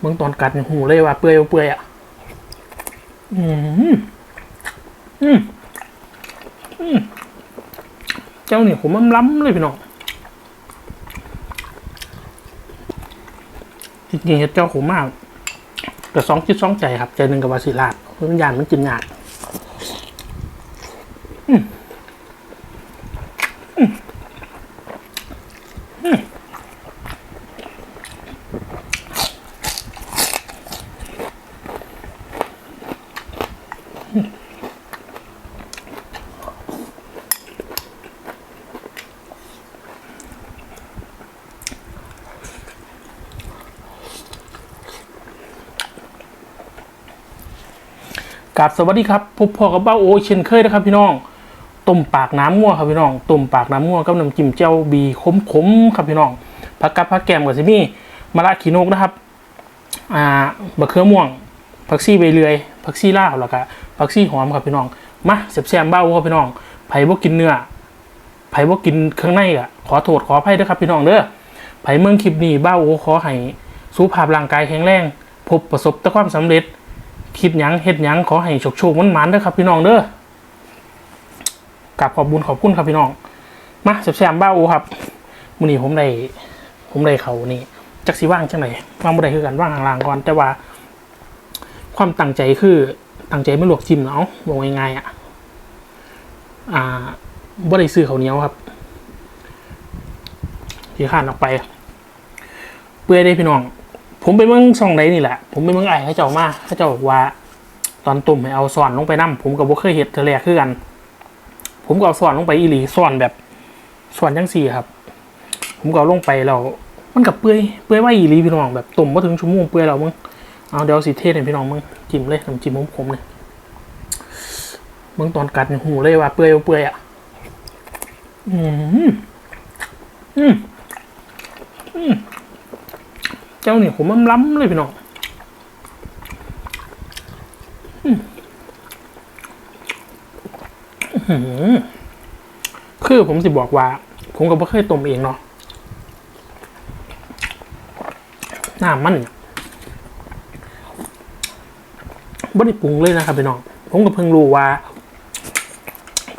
เบิ่งตอนกัดหูเลยว่าเปื่อยเปื่อยอะ อืมอืมอืมเจ้าเนี่ยผมมันล้ำเลยพี่น้องจริงๆเฮ็ดเจ้าผมมากแต่สองจิตสองใจครับ ใจหนึ่งกับวาสิลาดเพราะมันยานมันกินยาก กับสวัสดีครับพบพ่อกับเบ้าโอเช่นเคยนะครับพี่น้องต้มปากน้ำง่วครับพี่น้องต้มปากน้ำง่วกับน้ำจิ้มเจ้าบีขมๆครับพี่น้องผักกับผักแกมกับซิมี่มะระขีนกนะครับอ่าบะเขือม่วงผักซี่ใบเลื่อยผักซี่ลาวแล้วก็ผักซี่หอมครับพี่น้องมาเสียบแซมเบ้าครับพี่น้องไผ่บ่กินเนื้อไผ่บ่กินเครื่องในอะขอโทษขออภัยด้วยครับพี่น้องเด้อไผ่เมืองคลิปนี้เบ้าโอขอให้สุขภาพร่างกายแข็งแรงพบประสบแต่ความสำเร็จ คิดยังเฮ็ดยังขอให้โชคโชคมันมันเด้อครับพี่น้องเด้อกับขอบบุญขอบคุณครับพี่น้อง มาแซมๆบ้าโอครับมื้อนี้ผมได้ผมได้เขานี่จักสิว่างจังไหนว่างบ่ได้คือกันว่างห่างๆก่อน แต่ว่า ความตั้งใจคือตั้งใจไม่ลวกจิ้มเนาะบอกง่ายๆอะอ่าบ่ได้ซื้อข้าวเหนียวครับที่ข้านออกไป เปื่อยได้พี่น้อง ผมไปเมืองช่องไหนนี่แหละ ผมไปเมืองไอ้เขาเจ้ามาเขาเจ้าบอกว่า ตอนตุ่มให้เอาสอนลงไปนํผมกับบ่เคยเห็ดเทอแรกคือกัน ผมก็เอาสอนลงไปอีหลีสอนแบบสอนจังสี่ครับ ผมก็เอาลงไปแล้วมันกับเปื่อยเปื่อยว่าอีหลีพี่น้องแบบตุ่มมาถึงชั่วโมงเปื่อยแล้วมึงเอาเดี๋ยวสิเทศให้พี่น้องมึงจิ้มเลยน้ำจิ้มผมๆเลยมึงตอนกัดเนี่ยหูเลยว่าเปื่อยบ่เปื่อยอะอืมอืมอืม เจ้าเนี่ยผมมันล้ำเลยพี่น้องอือหือคือผมสิบอกว่า ผมก็ไม่เคยต้มเองเนาะน้ำมันบ่ได้ปรุงเลยนะครับพี่น้อง ผมก็เพิ่งรู้ว่า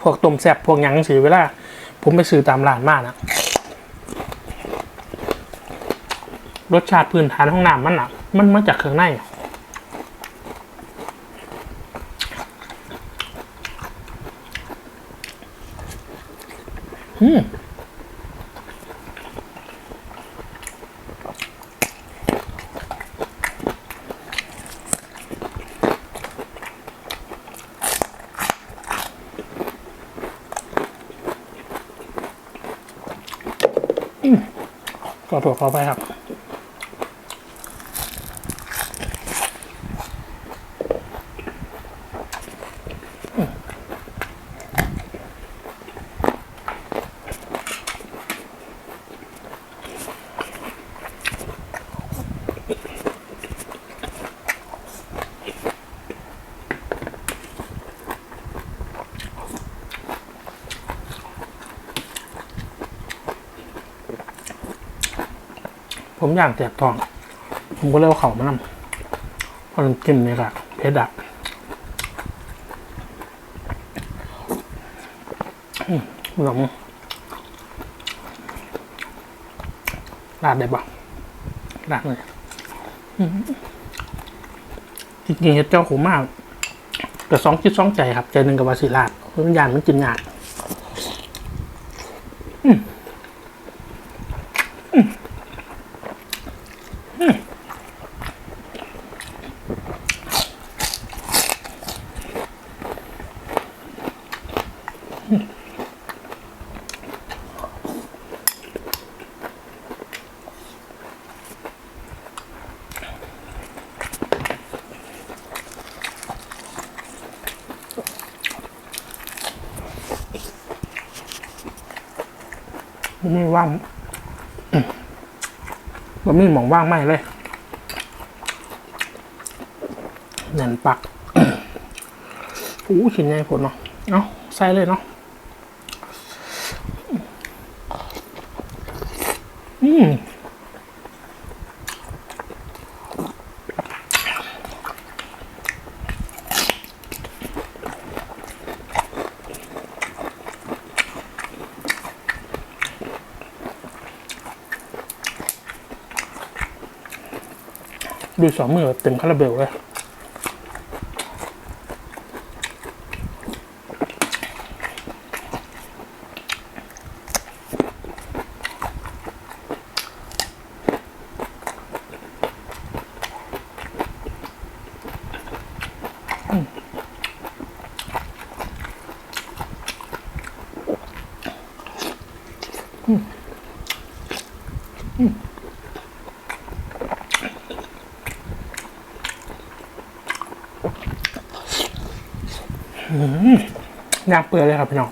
พวกต้มแซ่บพวกหยังสิเวลา ผมไปซื้อตามร้านมากนะ รสชาติพื้นฐานของน้ำมันอะ มันมาจากเครื่องในอะอืมอืมขอโทษขอไปครับ ผมอยากแจกทอง ผมก็เลยเอาเขามานำเพราะน้ำจิ้มเนี่ยค่ะเพชรอะอืมหนมราดได้ปะราดเลยจริงๆเจ้าขมมากแต่สองจิตสองใจครับ ใจหนึ่งกับวาสิลาดเพราะมันยานมันกินยาก ไม่ว่างอืมมันไม่หมองว่างไม่เลยแน่นปักอู้ชิ้นใหญ่ผลเนาะ เอาใส่เลยเนาะ อืม ดูสองมือแบบเต็มคาราเบลเลย ย่างเปื่อยเลยครับพี่น้อง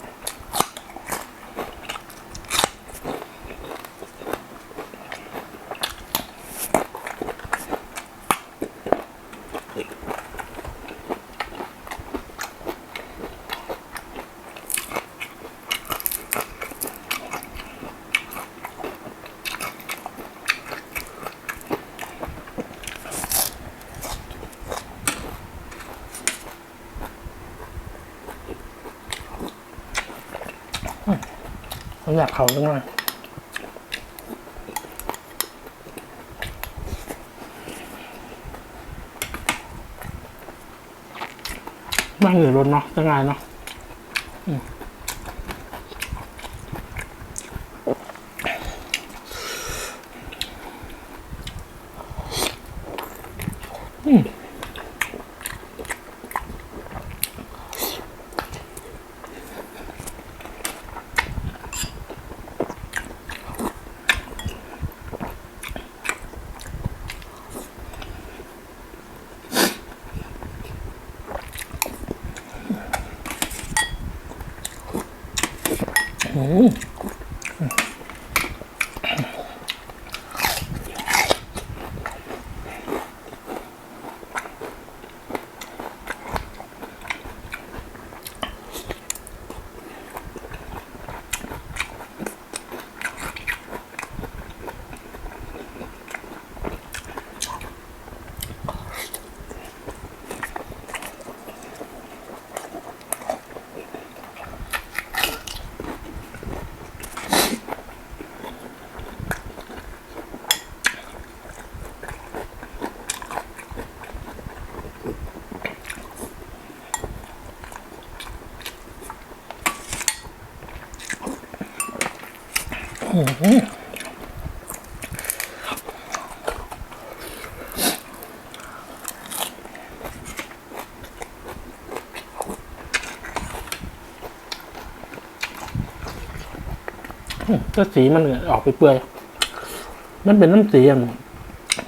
ผมอยากเขาจังเลยบ้างหรือรถเนาะจะง่ายเนาะ โอ้ ก็สีมันออกไปเปื่อย มันเป็นน้ำสีอย่าง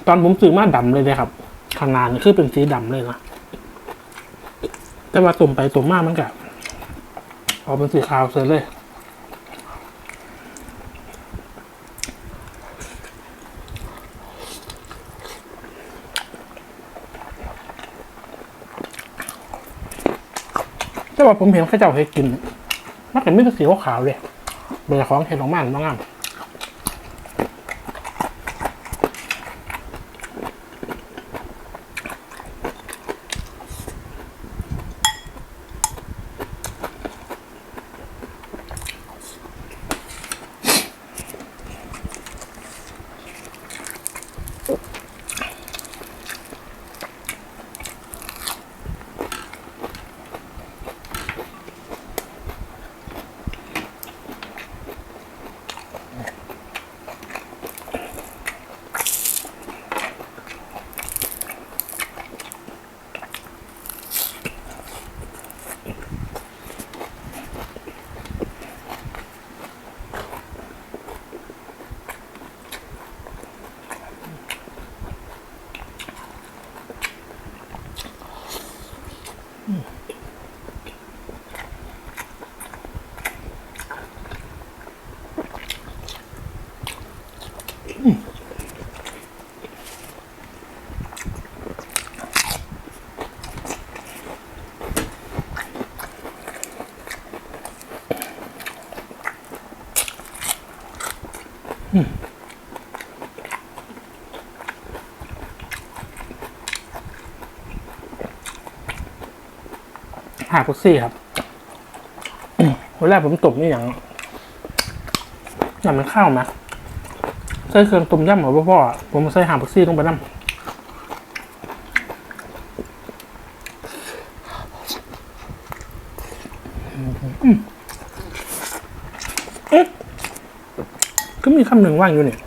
ตอนผมซื้อมาดำเลยนะครับข้างหน้านคือเป็นสีดำเลยนะ แต่ว่าตุ่มไปตุ่มมากมันก็ออกเป็นสีขาวเสร็จเลย แต่ว่าผมเห็นข้าเจ้าเคยกิน มันก็ไม่เป็นสีขาวๆเลยเบอร์ของเห็ดของมันบ้างอะ หากุซี่ครับวันแรกผมตุ๋มนี่อย่างอย่างมันข้าวมาใส่เครื่องตุ๋มย่ำเหมือนพ่อผมใส่หากุซี่ลงไปน้ำก็มีคำหนึ่งว่างอยู่เนี่ย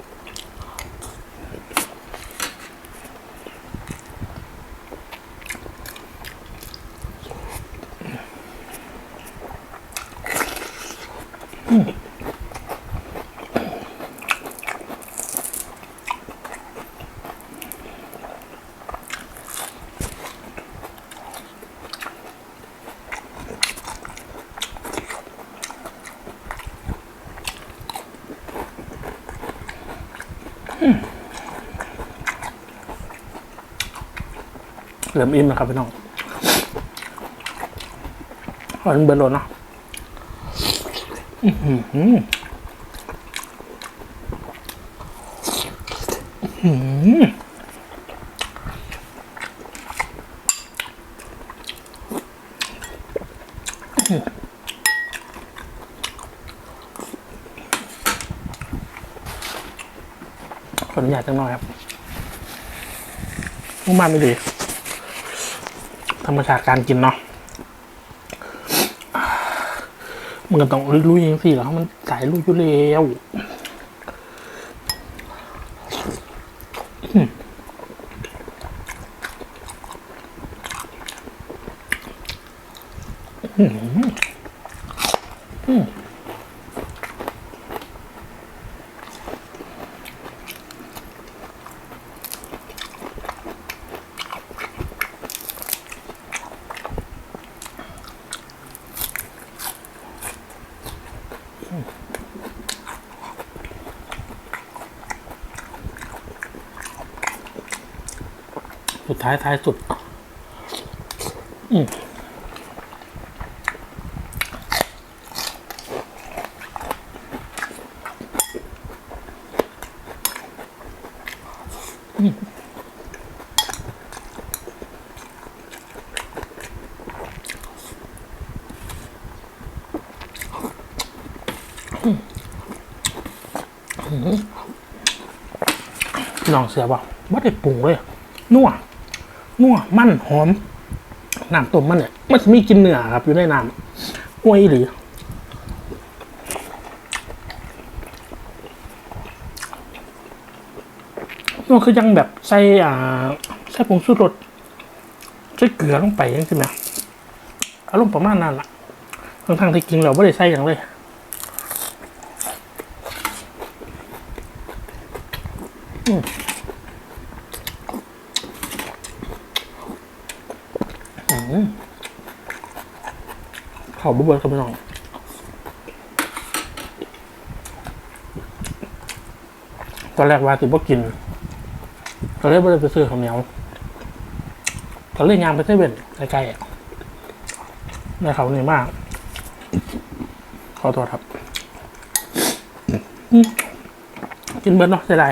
เริ่มอิ่มนะครับพี่น้องอันเบอร์โลดเนาะอืม หืออื้อหือขออนุญาตจังหน่อยครับมุ่งมาไม่ดี ธรรมชาติการกินเนาะมันก็ต้องลุยๆอย่างสิแล้วมันสายลุยอยู่แล้วอืมอืม ท้ายท้ายสุด อืมลองเสียบ่ว่าได้ปรุงเลยนัว นัวมันหอมน้ำต้มมันเนี่ยมันจะมีกินเนื้อครับ อยู่ในน้ำอวยหรือนัวคือยังแบบใส่อ่าใส่ผงชูรสใส่เกลือลงไปยังใช่ไหมอารมณ์ประมาณนั้นล่ะทั้งๆที่กินเราไม่ได้ใส่อย่างเลยเขาบุบเบิร์กับพี่น้องตอนแรกว่าสิบ่กินก็เลยบ่ได้ไปซื้อข้าวเหนียวก็เลยยางไปเซเว่นใกล้ๆอะได้เขาเหนี่อยมาก ขอโทษครับ กินเบิร์ดเนาะเสียดาย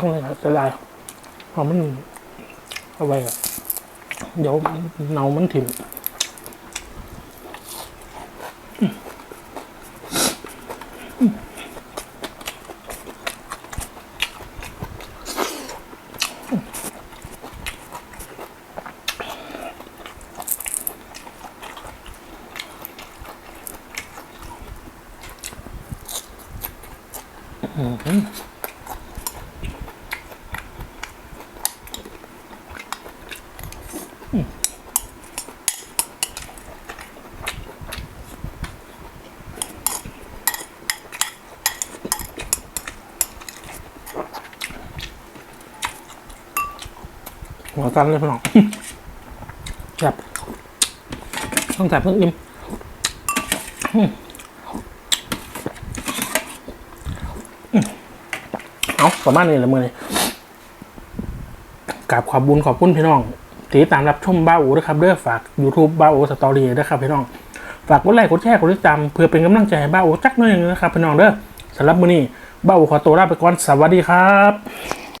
พักเลยครับเสียดายเพราะมันเอาไว้อะเดี๋ยวเนามันถิ่ม หัวตันเลยพี่น้องแบบต้องใส่เพิ่งอิ่มเอาประมาณนี้แหละมือนี้กราบขอบบุญขอบคุณพี่น้องที่ตามรับชมบ้าอูนะครับเด้อฝาก YouTube บ้าอูสตอรี่ด้ครับพี่น้อง ฝากกดไลค์กดแชร์กดติดตามเพื่อเป็นกำลังใจให้บ้าอูจักหน่อยนึงนะครับพี่น้องเด้อสำหรับมือนี้บ้าอูขอตัวลาไปก่อนสวัสดีครับ